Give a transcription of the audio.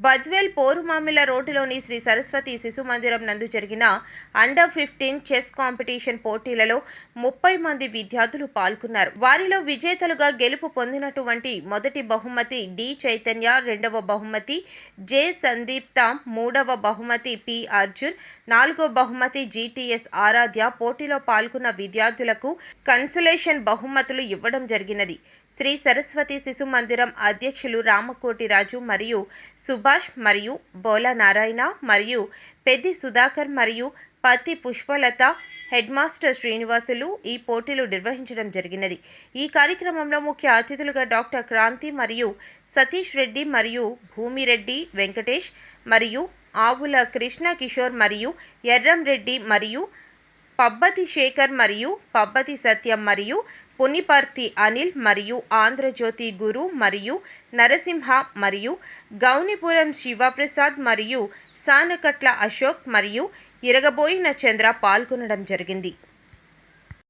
బద్వేల్ పోరుమామిల రోడ్డులోని శ్రీ సరస్వతి శిశు మందిరం నందు జరిగిన అండర్ ఫిఫ్టీన్ చెస్ కాంపిటీషన్ పోటీలలో ముప్పై మంది విద్యార్థులు పాల్గొన్నారు. వారిలో విజేతలుగా గెలుపు పొందినటువంటి మొదటి బహుమతి డి చైతన్య రెండవ బహుమతి జె సందీప్త మూడవ బహుమతి పి అర్జున్ నాలుగో బహుమతి జీటీఎస్ ఆరాధ్య పోటీలో పాల్గొన్న విద్యార్థులకు కన్సలేషన్ బహుమతులు ఇవ్వడం జరిగినది. శ్రీ సరస్వతి శిశు మందిరం అధ్యక్షులు రామకోటి రాజు మరియు సుభాష్ మరియు బోలా నారాయణ మరియు పెద్ది సుధాకర్ మరియు పత్తి పుష్పలత హెడ్ మాస్టర్ శ్రీనివాసులు ఈ పోటీలు నిర్వహించడం జరిగినది. ఈ కార్యక్రమంలో ముఖ్య అతిథులుగా డాక్టర్ క్రాంతి మరియు సతీష్ రెడ్డి మరియు భూమిరెడ్డి వెంకటేష్ మరియు ఆవుల కృష్ణ కిషోర్ మరియు ఎర్రం రెడ్డి మరియు పబ్బతి శేఖర్ మరియు పబ్బతి సత్యం మరియు పునిపర్తి అనిల్ మరియు ఆంధ్రజ్యోతి గురు మరియు నరసింహ మరియు గౌనిపురం శివప్రసాద్ మరియు సానకట్ల అశోక్ మరియు ఇరగబోయిన చంద్ర పాల్గొనడం జరిగింది.